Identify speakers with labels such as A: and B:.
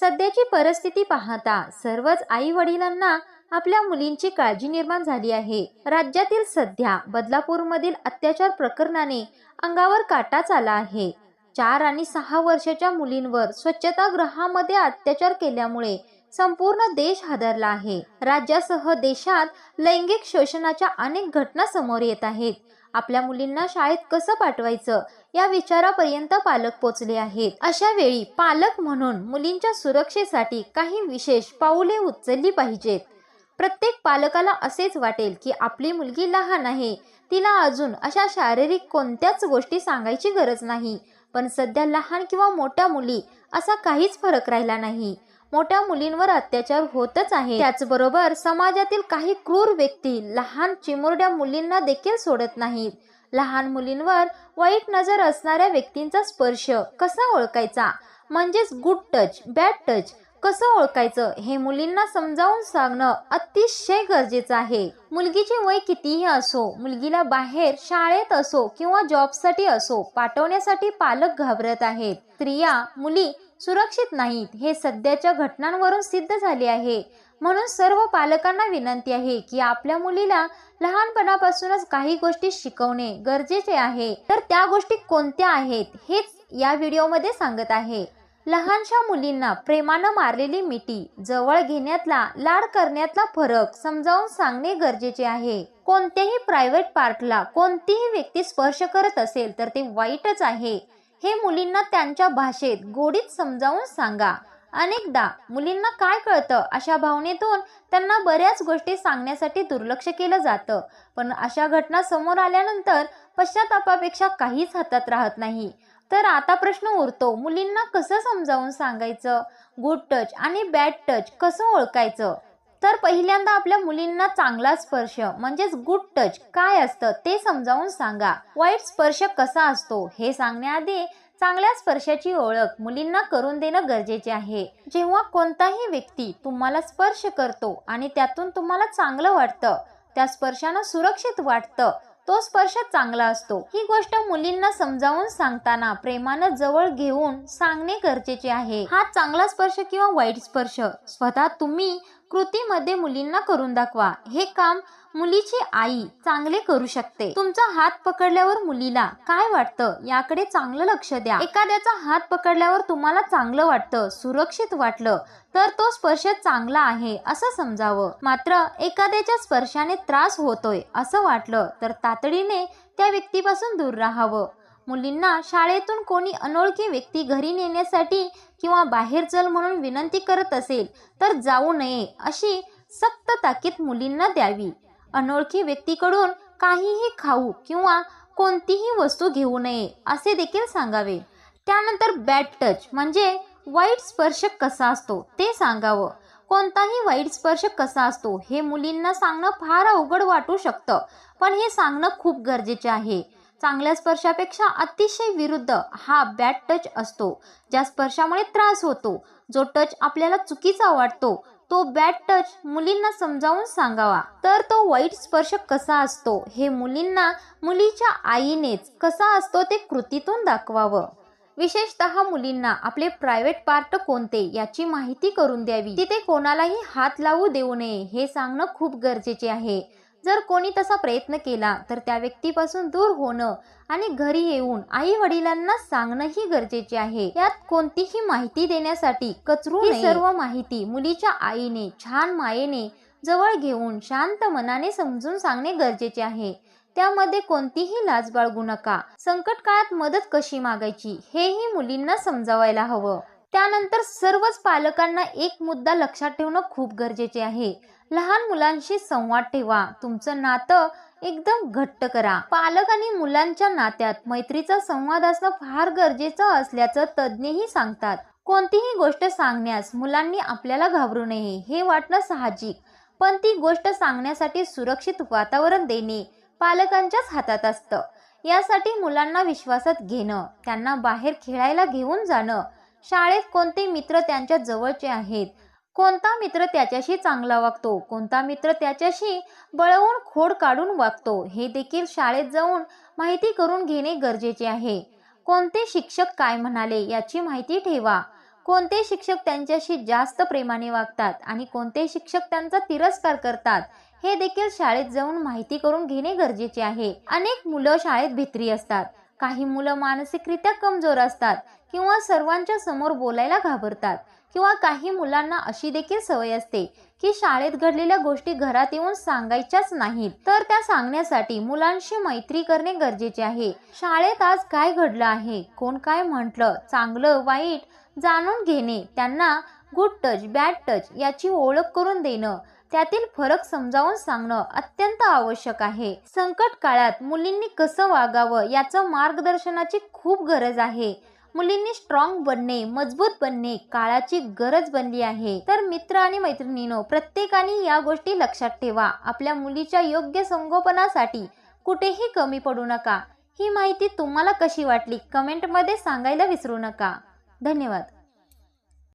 A: सध्याची परिस्थिती पाहता सर्वच आई वडिलांना आपल्या मुलींची काळजी निर्माण झाली आहे. राज्यातील सध्या बदलापूरमधील अत्याचार प्रकरणाने अंगावर काटाच आला आहे. चार आणि सहा वर्षाच्या मुलींवर स्वच्छतागृहामध्ये अत्याचार केल्यामुळे संपूर्ण देश हादरला आहे. राज्यासह देशात लैंगिक शोषणाच्या अनेक घटना समोर येत आहेत. आपल्या मुलींना शाळेत कसं पाठवायचं? या विचारापर्यंत पालक पोचले आहेत. अशा वेळी पालक म्हणून मुलींच्या सुरक्षेसाठी काही विशेष पाऊले उचलली पाहिजेत. प्रत्येक पालकाला असेच वाटेल की आपली मुलगी लहान आहे. तिला अजून अशा शारीरिक कोणत्याच गोष्टी सांगायची गरज नाही. पण सध्या लहान किंवा मोठ्या मुली असा काहीच फरक राहिला नाही. मोठ्या मुलींवर अत्याचार होतच आहे. त्याचबरोबर समाजातील काही क्रूर व्यक्ती लहान चिमुरड्या मुलींना देखील सोडत नाहीत. लहान मुलींवर वाईट नजर असणाऱ्या व्यक्तींचा स्पर्श कसा ओळखायचा? म्हणजेच गुड टच बॅड टच कसं ओळखायचं हे मुलींना समजावून सांगणं अतिशय गरजेचं आहे. मुलगीचे वय कितीही असो मुलगीला बाहेर शाळेत असो किंवा जॉबसाठी असो पाठवण्यासाठी पालक घाबरत आहेत. स्त्रिया मुली सुरक्षित नाहीत हे सध्याच्या घटनांवरून सिद्ध झाले आहे. म्हणून सर्व पालकांना विनंती आहे की आपल्या मुलीला लहानपणापासूनच काही गोष्टी शिकवणे गरजेचे आहे. तर त्या गोष्टी कोणत्या आहेत हेच या व्हिडिओमध्ये सांगत आहे. लहानशा मुलींना प्रेमानं मारलेली मिठी जवळ घेण्यातला लाड करण्यातला फरक समजावून सांगणे गरजेचे आहे. कोणत्याही प्रायव्हेट पार्टला कोणतीही व्यक्ती स्पर्श करत असेल तर ते वाईटच आहे. हे मुलींना त्यांच्या भाषेत गोडीत समजावून सांगा. अनेकदा मुलींना काय कळतं अशा भावनेतून त्यांना बऱ्याच गोष्टी सांगण्यासाठी दुर्लक्ष केलं जातं. पण अशा घटना समोर आल्यानंतर पश्चातापापेक्षा काहीच हातात राहत नाही. तर आता प्रश्न उरतो मुलींना कसं समजावून सांगायचं? गुड टच आणि बॅड टच कसं ओळखायचं? तर पहिल्यांदा आपल्या मुलींना चांगला स्पर्श म्हणजेच गुड टच काय असतं ते समजावून सांगा. वाईट स्पर्श कसा असतो हे सांगण्याआधी चांगल्या स्पर्शाची ओळख मुलींना करून देणं गरजेचे आहे. जेव्हा कोणताही व्यक्ती तुम्हाला स्पर्श करतो आणि त्यातून तुम्हाला चांगलं वाटतं त्या स्पर्शानं सुरक्षित वाटतं तो स्पर्श चांगला असतो. ही गोष्ट मुलींना समजावून सांगताना प्रेमानं जवळ घेऊन सांगणे गरजेचे आहे. हा चांगला स्पर्श किंवा वाईट स्पर्श? स्वतः तुम्ही कृतीमध्ये मुलींना करून दाखवा. हे काम मुलीची आई चांगले करू शकते. तुमचा हात पकडल्यावर मुलीला काय वाटतं याकडे चांगलं लक्ष द्या. एखाद्याचा हात पकडल्यावर तुम्हाला चांगलं वाटतं सुरक्षित वाटलं तर तो स्पर्श चांगला आहे असं समजावं. मात्र एखाद्याच्या स्पर्शाने त्रास होतोय असं वाटलं तर तातडीने त्या व्यक्तीपासून दूर राहावं. मुलींना शाळेतून कोणी अनोळखी व्यक्ती घरी नेण्यासाठी किंवा बाहेर चल म्हणून विनंती करत असेल तर जाऊ नये अशी सक्त ताकीद मुलींना द्यावी. अनोळखी व्यक्तीकडून काहीही खाऊ किंवा कोणतीही वस्तू घेऊ नये असे देखील सांगावे. त्यानंतर बॅड टच म्हणजे वाईट स्पर्श कसा असतो ते सांगावं. कोणताही वाईट स्पर्श कसा असतो हे मुलींना सांगणं फार अवघड वाटू शकतं पण हे सांगणं खूप गरजेचे आहे. चांगल्या स्पर्शापेक्षा अतिशय विरुद्ध हा बॅड टच असतो. ज्या स्पर्शामुळे त्रास होतो. जो टच आपल्याला चुकीचा वाटतो तो बॅड टच मुलींना समजावून सांगावा. तर तो वाईट स्पर्श कसा असतो? हे मुलींना मुलीच्या आईनेच कसा असतो ते कृतीतून दाखवावं. विशेषतः मुलींना आपले प्रायव्हेट पार्ट कोणते याची माहिती करून द्यावी. तिथे कोणालाही हात लावू देऊ नये हे सांगणं खूप गरजेचे आहे. जर कोणी तसा प्रयत्न केला तर त्या व्यक्तीपासून दूर होणं आणि घरी येऊन आई वडिलांना सांगणंही गरजेचे आहे. यात कोणतीही माहिती देण्यासाठी कचरू ही सर्व माहिती मुलीच्या आईने छान मायेने जवळ घेऊन शांत मनाने समजून सांगणे गरजेचे आहे. त्यामध्ये कोणतीही लाज बाळगू नका. संकट काळात मदत कशी मागायची हेही मुलींना समजावायला हवं. त्यानंतर सर्वच पालकांना एक मुद्दा लक्षात ठेवणं खूप गरजेचे आहे. लहान मुलांशी संवाद ठेवा. तुमचं नातं एकदम घट्ट करा. पालक आणि मुलांच्या नात्यात मैत्रीचा संवाद असणं फार गरजेचं असल्याचं तज्ज्ञही सांगतात. कोणतीही गोष्ट सांगण्यास मुलांनी आपल्याला घाबरू नये हे वाटणं साहजिक. पण ती गोष्ट सांगण्यासाठी सुरक्षित वातावरण देणे पालकांच्याच हातात असतं. यासाठी मुलांना विश्वासात घेणं त्यांना बाहेर खेळायला घेऊन जाणं शाळेत कोणते मित्र त्यांच्या जवळचे आहेत कोणता मित्र त्याच्याशी चांगला वागतो? कोणता मित्र त्याच्याशी बळवून खोड काढून वागतो? हे देखील शाळेत जाऊन माहिती करून घेणे गरजेचे आहे. कोणते शिक्षक काय म्हणाले याची माहिती ठेवा. कोणते शिक्षक त्यांच्याशी जास्त प्रेमाने वागतात आणि कोणते शिक्षक त्यांचा तिरस्कार करतात हे देखील शाळेत जाऊन माहिती करून घेणे गरजेचे आहे. अनेक मुलं शाळेत भित्री असतात. काही मुलं मानसिकरित्या कमजोर असतात किंवा सर्वांच्या समोर बोलायला घाबरतात. किंवा काही मुलांना अशी देखील सवय असते की शाळेत घडलेल्या गोष्टी घरात येऊन सांगायच्याच नाहीत. तर त्या सांगण्यासाठी मुलांशी मैत्री करणे गरजेचे आहे. शाळेत आज काय घडलं आहे? कोण काय म्हटलं? चांगलं वाईट जाणून घेणे त्यांना गुड टच बॅड टच याची ओळख करून देणं त्यातील फरक समजावून सांगणं अत्यंत आवश्यक आहे. संकट काळात मुलींनी कसं वागावं याचं मार्गदर्शनाची खूप गरज आहे. मुलींनी स्ट्रॉंग बनणे मजबूत बनणे काळाची गरज बनली आहे. तर मित्र आणि मैत्रिणीनो प्रत्येकाने या गोष्टी लक्षात ठेवा. आपल्या मुलीच्या योग्य संगोपनासाठी कुठेही कमी पडू नका. ही माहिती तुम्हाला कशी वाटली कमेंटमध्ये सांगायला विसरू नका. धन्यवाद.